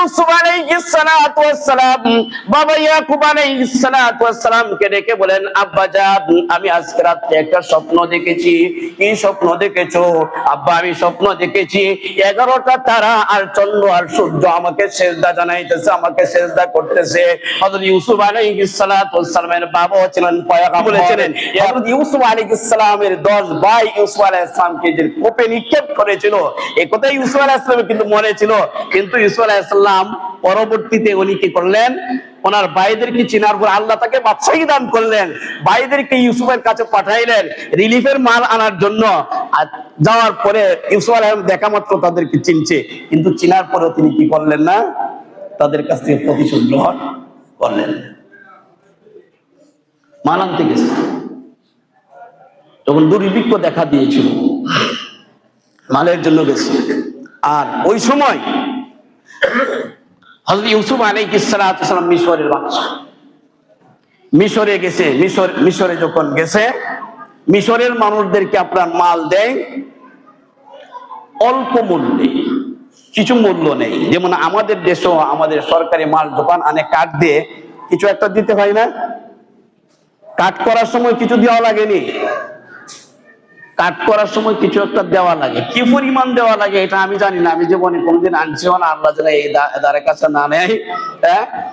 ইউসুফ আলাইহিস সালাতু ওয়াস বাবা ইয়াকুব ডেকে বলেন আব্বা জান আমি আজকে রাতে একটা স্বপ্ন দেখেছি। কি স্বপ্ন দেখেছ? আব্বা আমি স্বপ্ন দেখেছি এগারোটা তারা আর চন্দ্র আর সূর্য আমাকে সেজদা জানাইতেছে আমাকে সেজদা করতেছে। হযরত ইউসুফ বাবা ছিলেন পয়গম্বর। বলেছিলেন হযরত ইউসুফ আলাইহিস সালামের 10 ভাই ইউসুফ যে কোপে নিক্ষেপ করেছিল এই কথাই ইউসুফ কিন্তু মনে ছিল। কিন্তু ইউসুফ আলাইহিস সালাম পরবর্তীতে উনি কি করলেন? ওনার ভাইদেরকে চিনার পর আল্লাহ তাকে বাদশাহী দান করলেন। ভাইদেরকে ইউসুফের কাছে পাঠাইলেন। রিলিফের মাল আনার জন্য। যাওয়ার পরে ইউসুফ আলাইহিস দেখা মাত্র তাদেরকে চিনছে। কিন্তু চিনার পরেও তিনি কি করলেন না? তাদের কাছ থেকে প্রতিশোধ গ্রহণ করলেন। মাল আনতে গেছে। তখন দুর্ভিক্ষ দেখা দিয়েছিল। মালের জন্য গেছে। আর ওই সময় হযরত ইউসুফ আলাইহিস সালাতু সালাম মিশরের বাদশা মিশরে গেছে, মিশর, মিশরে যখন গেছে, মিশরের মানুষদেরকে আপনার মাল দেয়, অল্প মূল্যে, কিছু মূল্য নেই। যেমন আমাদের দেশেও আমাদের সরকারি মাল দোকান আনে কাঠ দিয়ে, কিছু একটা দিতে হয় না? কাট করার সময় কিছু দেওয়া লাগেনি। কাট করার সময় কিছু একটা দেওয়া লাগে। কি পরিমাণ দেওয়া লাগে এটা আমি জানি না। আমি জীবনে কোনোদিন আনছিও না, আল্লাহ যেন এই দ্বারের কাছে না নেয়। হ্যাঁ?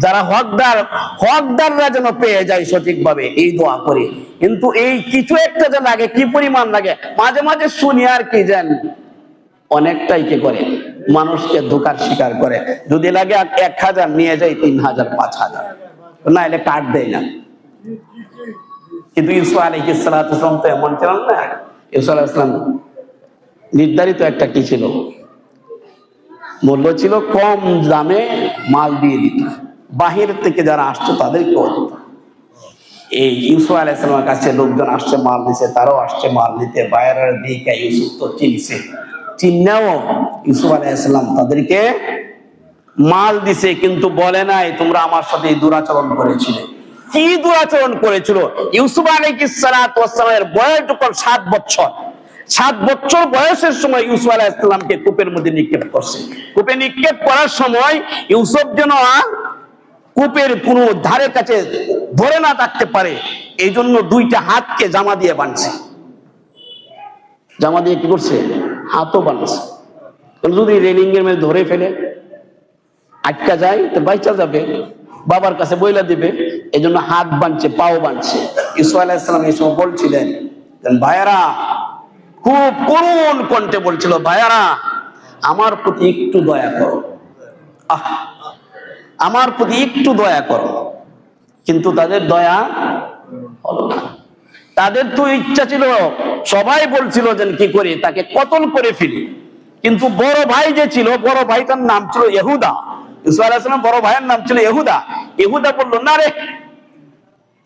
যারা হকদার, হকদাররা যেন পেয়ে যায় সঠিকভাবে, এই দোয়া করে। কিন্তু এই কিছু একটা যে লাগে, কি পরিমাণ লাগে? মাঝে মাঝে শুনি আর কি যেন অনেকটাই কি করে? মানুষকে ধোকার শিকার করে। যদি লাগে এক- হাজার নিয়ে যায় তিন হাজার, পাঁচ হাজার। না এলে কাট দেয় না। কিন্তু ইউসুফ সালাতু ওয়াসালাম তো এমন ছিলেন না, ইউসুফ আলাইহিস সালাম নির্ধারিত একটা কি ছিল? মূল্য ছিল কম দামে মাল দিয়ে দিত। বাহির থেকে যারা আসতো তাদেরকেও দিত। এই ইউসুফ আলাইসালামের কাছে লোকজন আসছে, মাল নিছে, তারাও আসছে, মাল নিতে। বাইরের দিকে ইউসুফ তো চিনছে। চিন্নাও ইউসুফ আলাইসালাম তাদেরকে মাল দিছে, কিন্তু বলে নাই, তোমরা আমার সাথে দুরাচরণ করেছিলে। কি দুরাচরণ করেছিল। ইউসুফ আলাইহিস সালাতু বয়স যখন সাত বছর সাত বছর বয়সের সময় ইউসুফ আলাইহিস সালামকে কূপের মধ্যে নিক্ষেপ করছে। কূপে নিক্ষেপ করার সময় ইউসুফ যেন কূপের কোনো ধারে কাছে ধরে না থাকতে পারে এই জন্য দুইটা হাতকে জামা দিয়ে বানছে জামা দিয়ে কি করছে? হাতও বানছে যদি রেলিং এর মধ্যে ধরে ফেলে, আটকা যায়, তো বাইচা যাবে, বাবার কাছে বইলা দিবে। এই জন্য হাত বাঁধছে পাও বাঁধছে ইসু আলাইসালাম এই সময় বলছিলেন ভাইয়ারা, খুব করুণ কণ্ঠে বলছিল, ভাইয়ারা, আমার প্রতি একটু দয়া করো। আমার প্রতি একটু দয়া করো। কিন্তু তাদের দয়া হলো না। তাদের তো ইচ্ছা ছিল, সবাই বলছিল যে কি করে, তাকে কতল করে ফেলি। কিন্তু বড় ভাই যে ছিল, বড় ভাই তার নাম ছিল ইহুদা। ইসু আলাহিসাম বড় ভাইয়ের নাম ছিল ইহুদা। ইহুদা বলল, না রে,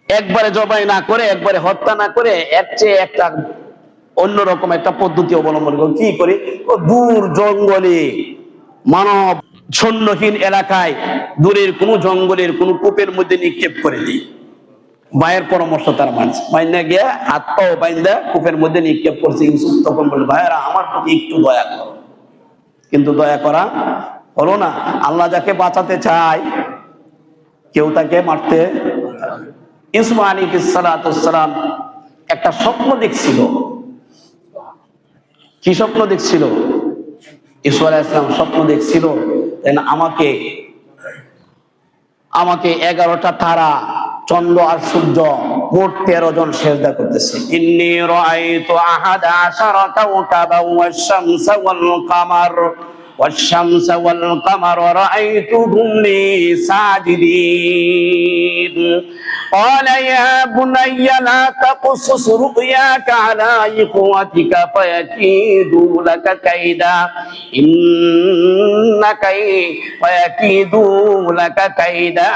একবারে জবাই না করে, একবারে হত্যা না করে, এর চেয়ে একটা অন্যরকম একটা পদ্ধতি অবলম্বন করে। কি করে? দূর জঙ্গলে, মানব ছন্নহীন এলাকায়, দূরের কোনো জঙ্গলের কোনো কূপের মধ্যে নিক্ষেপ করে দিই। মায়ের পরামর্শ তার মানছে মাইনা গিয়া হাত পাও বাইন্দা কূপের মধ্যে নিক্ষেপ করছে ইউসুফ। তখন বলে ভাইয়েরা, আমার প্রতি একটু দয়া করো। কিন্তু দয়া করা হলো না, আল্লাহ যাকে বাঁচাতে চায়, কেউ তাকে মারতে ইউসুফ একটা স্বপ্ন দেখছিল। কি স্বপ্ন দেখছিল? ইসলাম স্বপ্ন দেখছিল আমাকে আমাকে এগারোটা তারা, চন্দ্র আর সূর্য মোট তেরো জন সেজদা করতেছে। আহাদা والشمس والقمر رأيتهم لي ساجدين قال يا بني لا تقصص رؤياك على إخوتك فيكيدوا لك كيدا إن كي فيكيدوا لك كيدا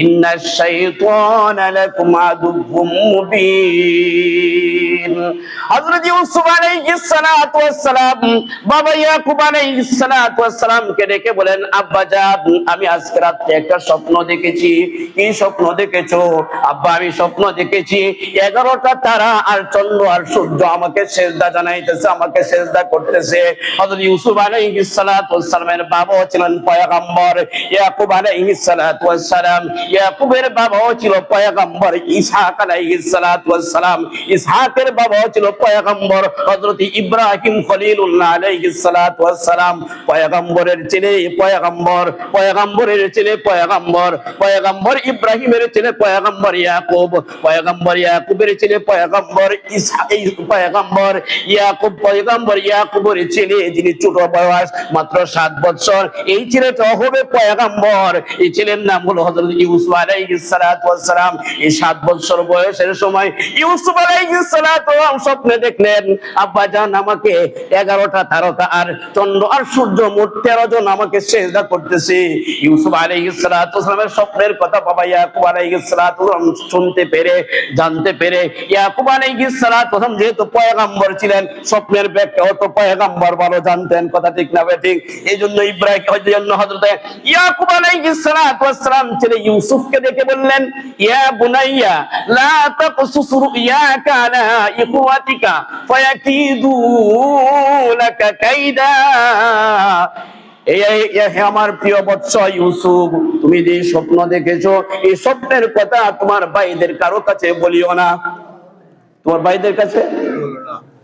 إن الشيطان لكم عدو مبين حضرت يوسف عليه الصلاة والسلام বাবা ইয়াকুব আলাইহিস সালাম সালামকে ডেকে বলেন আব্বা জান আমি আজকে রাত্রে একটা স্বপ্ন দেখেছি কি স্বপ্ন দেখেছো আব্বা, আমি স্বপ্ন দেখেছি, এগারোটা তারা আর চন্দ্র আর সূর্য আমাকে সেজদা জানাইতেছে, আমাকে সেজদা করতেছে। হযরত ইউসুফ ওয়াস সালামের বাবাও ছিলেন পয়গম্বর, ইয়াকুব ওয়াস সালাম ইয়াকুবের বাবাও ছিল পয়গম্বর, ইসহাক আলাইহিস সালাতু ওয়াস বাবাও ছিল পয়গম্বর, হযরত ইব্রাহিম খলিলুল্লাহ আলাইহিস সালাতু ওয়াস সালাম পয়গম্বরের ছেলে পয়গম্বর, পয়গম্বরের ছেলে পয়গম্বর পয়গম্বর ইব্রাহিমের ছেলে পয়গম্বর। ইয়াকুব, পয়গম্বর ইয়াকুবের ছেলে পয়গম্বর পয়গম্বর ইয়াকুব, পয়গম্বর ইয়াকুবের ছেলে যিনি ছোট বয়স মাত্র সাত বছর, এই ছেলেটা হবে পয়গম্বর। এই ছেলের নাম হলো হযরত ইউসুফ আলাইহিস সালাতু ওয়াস সালাম। এই সাত বছর বয়সের সময় ইউসুফ আলাইহিস সালাতু ওয়াস সালাম স্বপ্নে দেখলেন, আব্বা জান, আমাকে এগারোটা তারকা আর চন্দ্র আর সূর্য মোট তেরো জন আমাকে সেজদা করতেছে। ইউসুফ আলাইহিস সালাতু ওয়াস সালামের স্বপ্নের কথা বাবা ইয়াকুব আলাইহিস সালাম শুনতে পেরে, জানতে পেরে। ইয়াকুব আলাইহিস সালাতু সালাম যেহেতু পয়গম্বর ছিলেন, স্বপ্নের ব্যাখ্যা হতো পয়গম্বর ভালো জানতেন, কথা ঠিক না ঠিক। এই জন্য ইব্রাহিম জন্য হযরত ইয়াকুব আলাইহিস সালাতু ওয়াস সালাম ছেলে ইউসুফকে দেখে বললেন, ইয়া বুনাইয়া, লা তাকসুস রুয়াকা আলা ইখওয়াতিকা, ফায়াকিদু লাকা কাইদা। হে আমার প্রিয় বৎস ইউসুফ, তুমি যে স্বপ্ন দেখেছ, এই স্বপ্নের কথা তোমার ভাইদের কারও কাছে বলিও না। তোমার ভাইদের কাছে?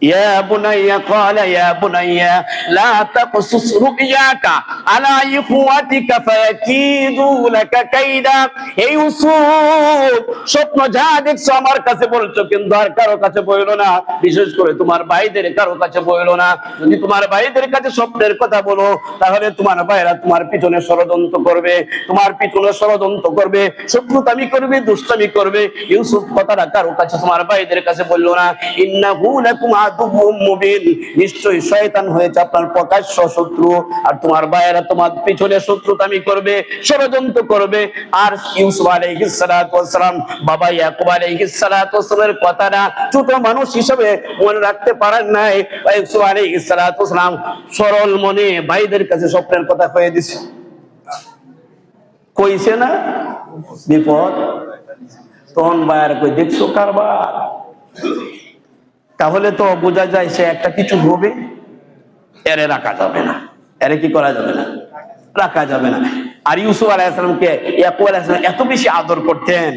يا بني قال يا بني لا تقصص رؤياك على إخوتك فيكيدوا لك كيدا এই ইউসুফ স্বপ্ন যা দেখছো আমার কাছে বলছো কিন্তু আর কারো কাছে বইলো না বিশেষ করে তোমার ভাইদের কারো কাছে বইলো না যদি তোমার ভাইদের কাছে স্বপ্নের কথা বলো তাহলে তোমার ভাইরা তোমার পিছনে ষড়যন্ত্র করবে তোমার পিছনে ষড়যন্ত্র করবে শত্রুতামি করবে দুষ্টামি করবে ইউসুফ কথাটা কারো কাছে তোমার ভাইদের কাছে বললো না ইন্নাহু লাকুম আদুউম মুবিন শয়তান হয়েছে আপনার প্রকাশ্য শত্রু। আর তোমার ভাইয়েরা তোমার পিছনে শত্রুতামি করবে, ষড়যন্ত্র করবে। আর ইউসুফ আলাইহিস সালাম বাবা ইয়াকুব আলাইহিস সালামের কথাটা ছোট মানুষ হিসেবে মনে রাখতে পারেন নাই। ইউসুফ আলাইহিস সালাম সরল মনে ভাইদের কাছে স্বপ্নের কথা কয়ে দিছে। কইছে না? বিপদ। তখন বায়ার কই দেখছ কারবার? তাহলে তো বোঝা যায় সে একটা কিছু হবে এরে রাখা যাবে না। এরে কি করা যাবে না? রাখা যাবে না। আর ইউসুফ আলাইসালামকে ইয়াকুব আলাইসালাম এত বেশি আদর করতেন,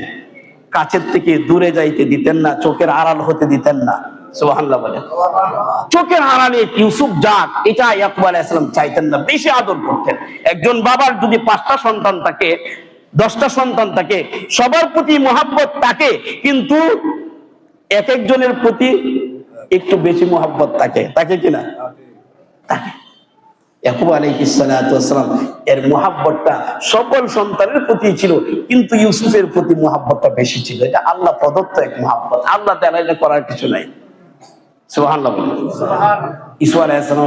কাছের থেকে দূরে যাইতে দিতেন না, চোখের আড়াল হতে দিতেন না। সুবহানাল্লাহ চোখের আড়ালে ইউসুফ যাক, এটা ইয়াকুব আলাইসালাম চাইতেন না, বেশি আদর করতেন। একজন বাবার যদি পাঁচটা সন্তান থাকে, দশটা সন্তান থাকে, সবার প্রতি মহাব্বত থাকে, কিন্তু এক একজনের প্রতি একটু বেশি মহাব্বত থাকে। তাকে কিনা তাকে ইয়াকুব এর মহাব্বতটা সকল সন্তানের প্রতি ছিল কিন্তু ইউসুফের প্রতি মহাব্বতটা বেশি ছিল। এটা আল্লাহ প্রদত্ত এক মহাব্বত। আল্লাহ করার কিছু নাই।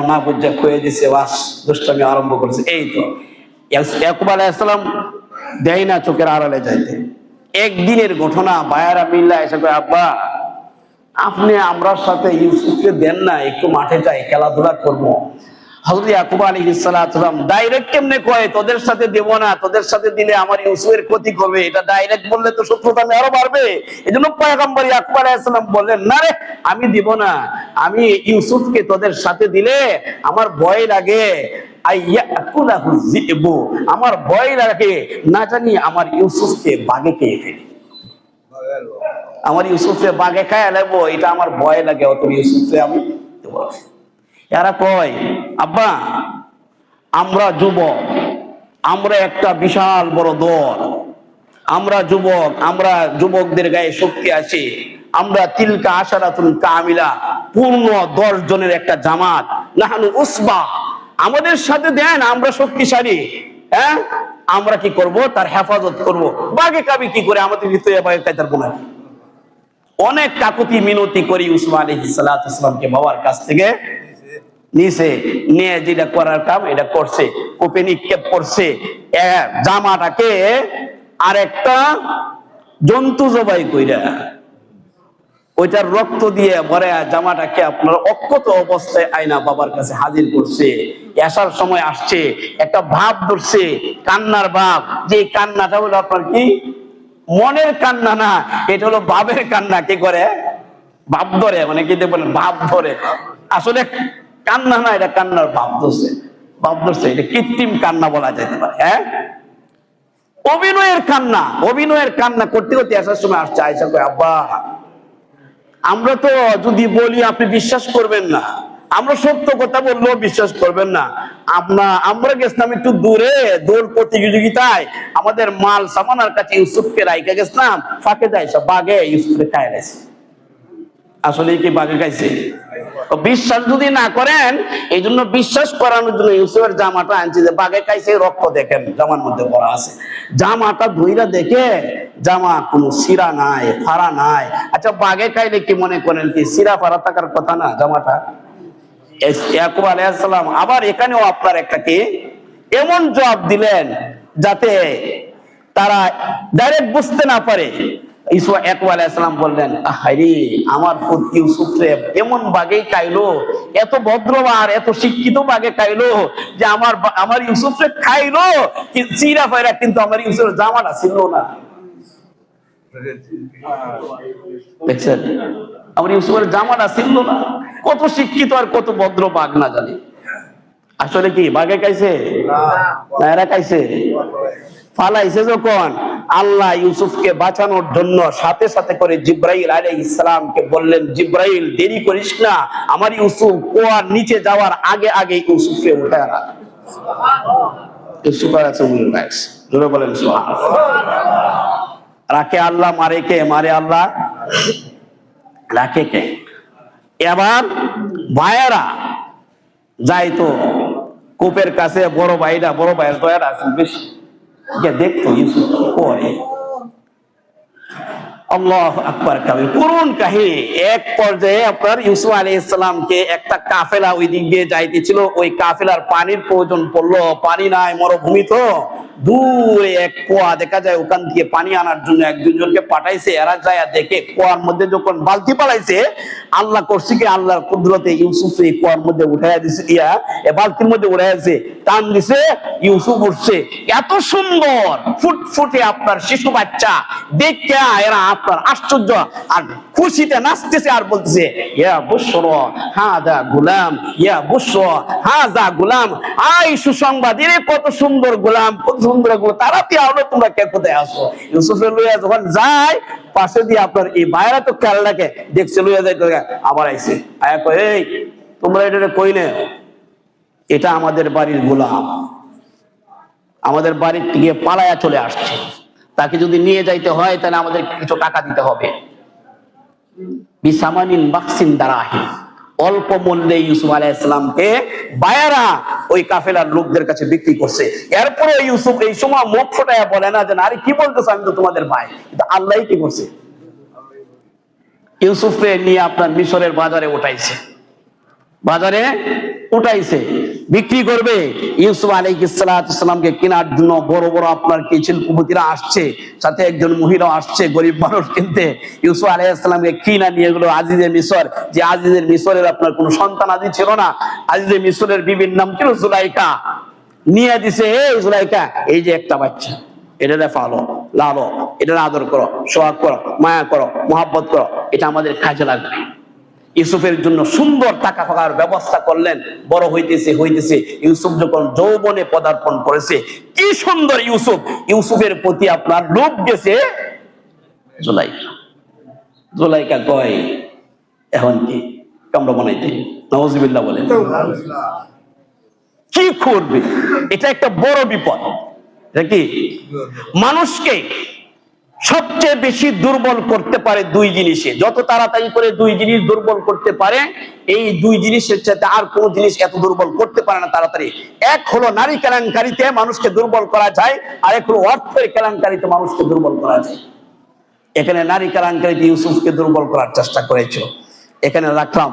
না বুঝে দিছে ওয়াস দুষ্টামি আরম্ভ করেছে। এই তো। ইয়াকুব আলাইহিস দেয় না চোখের আড়ালে যাইতে। একদিনের ঘটনা বায়ারা মিল্লা এসে আব্বা আপনি আমরার সাথে ইউসুফকে দেন না, একটু মাঠে যাই, খেলাধুলা করব। হযরত ইয়াকুব আলাইহিস সালাম ডাইরেক্ট কেমনে কয়, তোদের সাথে দেব না, তোদের সাথে দিলে আমার ইউসুফের ক্ষতি করবে। এটা ডাইরেক্ট বললে তো শত্রুতা আরও বাড়বে। এজন্য পয়গম্বর ইয়াকুব বললেন, না রে, আমি দিব না। আমি ইউসুফকে তোদের সাথে দিলে আমার ভয় লাগে। আমার ভয় লাগে। না জানি আমার ইউসুফকে বাগে খেয়ে ফেলি। আমার ইউসুফে বাগে খায় লাগবো, এটা আমার ভয় লাগে, অত ইউসুফে আমি এরা কয়, আব্বা, আমরা যুবক, আমরা একটা বিশাল বড় দল। আমরা যুবক, আমরা যুবকদের গায়ে শক্তি আছে। আমরা তিলকা আশারাতুল কামিলা, পূর্ণ দশ জনের একটা জামাত। নাহানু উসবা, আমাদের সাথে দেন, আমরা শক্তিশালী। হ্যাঁ? আমরা কি করব? তার হেফাজত করব। বাগে কাবি কি করে? আমাদের ভিতরে বাগে খাইতার গুণা কি? অনেক কাকুতি মিনতি করি উসমান ইসলামকে বাবার কাছ থেকে। নিছে, নিয়ে যেটা করার কাম এটা করছে, কোপে নিক্ষেপ করছে। জামাটাকে আরেকটা জন্তু জবাই কইরা, ওইটার রক্ত দিয়ে ভরে জামাটাকে আপনার অক্ষত অবস্থায় আয়না বাবার কাছে হাজির করছে। আসার সময় আসছে, একটা ভাব ধরছে, কান্নার ভাব। যে কান্নাটা হলো আপনার কি? মনের কান্না না, এটা হলো বাবের কান্না, কি করে? ভাব ধরে মানে কি বলেন ভাব ধরে। আসলে কান্না না, এটা কান্নার ভাব ধরছে। ভাব ধরছে, এটা কৃত্রিম কান্না বলা যেতে পারে হ্যাঁ? অভিনয়ের কান্না অভিনয়ের কান্না করতে করতে আসার সময় আসছে আয়সা কয়, আব্বা, আমরা তো যদি বলি আপনি বিশ্বাস করবেন না। আমরা সত্য কথা বললেও বিশ্বাস করবেন না। আপনা আমরা গেছিলাম একটু দূরে দৌড় প্রতিযোগিতায়। আমাদের মাল সামানার কাছে ইউসুফকে রাইকা গেছিলাম, ফাঁকে দেয় সব বাগে ইউসুফকে খায় গেছে। আসলে কি বাগে খাইছে? বিশ্বাস যদি না করেন এই জন্য বিশ্বাস করানোর জন্য ইউসুফের জামাটা আনছি যে বাগে খাইছে, রক্ত দেখেন, জামার মধ্যে পড়া আছে। জামাটা ধুইরা দেখে জামা কোনো সিরা নাই, ফাড়া নাই। আচ্ছা বাঘে খাইলে কি মনে করেন কি সিরা ফাড়া থাকার কথা না, জামাটা? ইয়াকুব আলাইহিসসালাম আবার এখানেও আপনার একটা কি? এমন জবাব দিলেন যাতে তারা ডাইরেক্ট বুঝতে না পারে। ইসুয়া ইয়াকুব আলাইহিসসালাম বললেন হাইরে আমার পুত ইউসুফ এমন এত ভদ্র আর এত শিক্ষিত বাগে খাইলো যে আমার আমার ইউসুফ খাইলো চিরা ফাইরা কিন্তু আমার ইউসুফের জামাটা ছিল না। দেখছেন? আমার ইউসুফের জামাটা ছিল না। কত শিক্ষিত আর কত ভদ্র বাঘ না জানি। আসলে কি বাঘে খাইছে? না। এরা খাইছে? ফালাইছে যখন। আল্লাহ ইউসুফকে বাঁচানোর জন্য সাথে সাথে করে জিব্রাইল আলাইহিস ইসলামকে বললেন জিব্রাইল দেরি করিস না। আমার ইউসুফ কুয়ার নিচে যাওয়ার আগে আগে ইউসুফকে উঠে রাখ। ইউসুফ সালাম বলেন রাখে আল্লাহ মারে কে? মারে আল্লাহ। রাখে এবার ভাইয়েরা, যাই তো, কূপের কাছে বড় ভাইরা, বড় ভাইয়ের দয়ার আছে বেশি। দেখতো ইউসুফ আল্লাহ আকবার কাবির। করুন কাহিনী। এক পর্যায়ে আপনার ইউসুফ আলী ইসলামকে একটা কাফেলা ওই দিক দিয়ে যাইতেছিল। ওই কাফেলার পানির প্রয়োজন পড়ল। পানি নাই, মরুভূমি তো। দূরে এক কুয়া দেখা যায়, ওখান থেকে পানি আনার জন্য এক দুজনকে পাঠাইছে। এরা যায় দেখে কুয়ার মধ্যে যখন বালতি পালাইছে, আল্লাহ করছে কি আল্লাহর কুদরতে ইউসুফ এই কুয়ার মধ্যে উঠাইয়া দিছে ইয়া এ বালতির মধ্যে উঠাইছে টান দিছে, ইউসুফ উঠছে। এত সুন্দর ফুটফুটে আপনার শিশু বাচ্চা দেখে এরা আপনার আশ্চর্য। আর খুশিতে নাচতেছে আর বলতেছে, ইয়া বুসর হাদা গুলাম, ইয়া বুসর হাদা গুলাম, আই সুসংবাদ এরে কত সুন্দর গোলাম, কত সুন্দর গোলাম তাড়াতাড়ি আলো, তোমরা কে কোথায় আসো ইউসুফের লইয়া যখন যায়, পাশে দিয়ে আপনার এই বাইরা তো খেয়ালটাকে দেখছে, লইয়া যায় আবার আইছে। আয়া কয়, এই, তোমরা এটা কইলে এটা আমাদের বাড়ির গোলাম। আমাদের বাড়ির থেকে পালায়া চলে আসছে। তাকে যদি নিয়ে যাইতে হয়, তাহলে আমাদের কিছু টাকা দিতে হবে। বিসামানিন বাক্সিন অল্প মূল্যে ইউসুফ আলাইহিসসালামকে বায়ারা ওই কাফেলার লোকদের কাছে বিক্রি করছে। এরপরে ইউসুফ এই সময় মুখ বলে না যে, আরে কি বলতেছে? আমি তো তোমাদের ভাই। কিন্তু আল্লাহই কি করছে? ইউসুফকে নিয়ে আপনার মিশরের বাজারে উঠাইছে। বাজারে উঠাইছে। বিক্রি করবে। ইউসুফ আলাইসালামকে কেনার জন্য বড় বড় আপনার কি শিল্পপতিরা আসছে, সাথে একজন মহিলা আসছে, গরিব মানুষ কিনতে। ইউসুফ আলাইসালামকে কিনা নিয়ে গেলো আজিজের মিশর যে আজিজের মিশরের আপনার কোনো সন্তান আদি ছিল না। আজিজের মিশরের বিভিন্ন নাম ছিল জুলাইকা। নিয়ে দিছে এই জুলাইকা, এই যে একটা বাচ্চা, এটা ফালো লালো এটা আদর করো সোহাগ করো, মায়া করো, মোহাব্বত করো, এটা আমাদের কাজে লাগবে। ইউসুফের জন্য সুন্দর টাকা ফাঁকার ব্যবস্থা করলেন। বড় হইতেছে হইতেছে। ইউসুফ যখন যৌবনে পদার্পণ করেছে, কি সুন্দর ইউসুফ! ইউসুফের প্রতি আপনার লোভ গেছে। জোলাইকা। জোলাইকা কয়? এখন কি কামড়া বানাইতে? বলেন। কি করবে? এটা একটা বড় বিপদ। এটা কি? মানুষকে সবচেয়ে বেশি দুর্বল করতে পারে দুই জিনিসে। যত তাড়াতাড়ি করে দুই জিনিস দুর্বল করতে পারে, এই দুই জিনিসের চাইতে আর কোন জিনিস এত দুর্বল করতে পারে না তাড়াতাড়ি। এক হলো নারী কেলেঙ্কারিতে মানুষকে দুর্বল করা যায় আর এক হলো অর্থের কেলেঙ্কারিতে মানুষকে দুর্বল করা যায়। এখানে নারী কেলেঙ্কারিতে ইউসুফকে দুর্বল করার চেষ্টা করেছিল। এখানে রাখলাম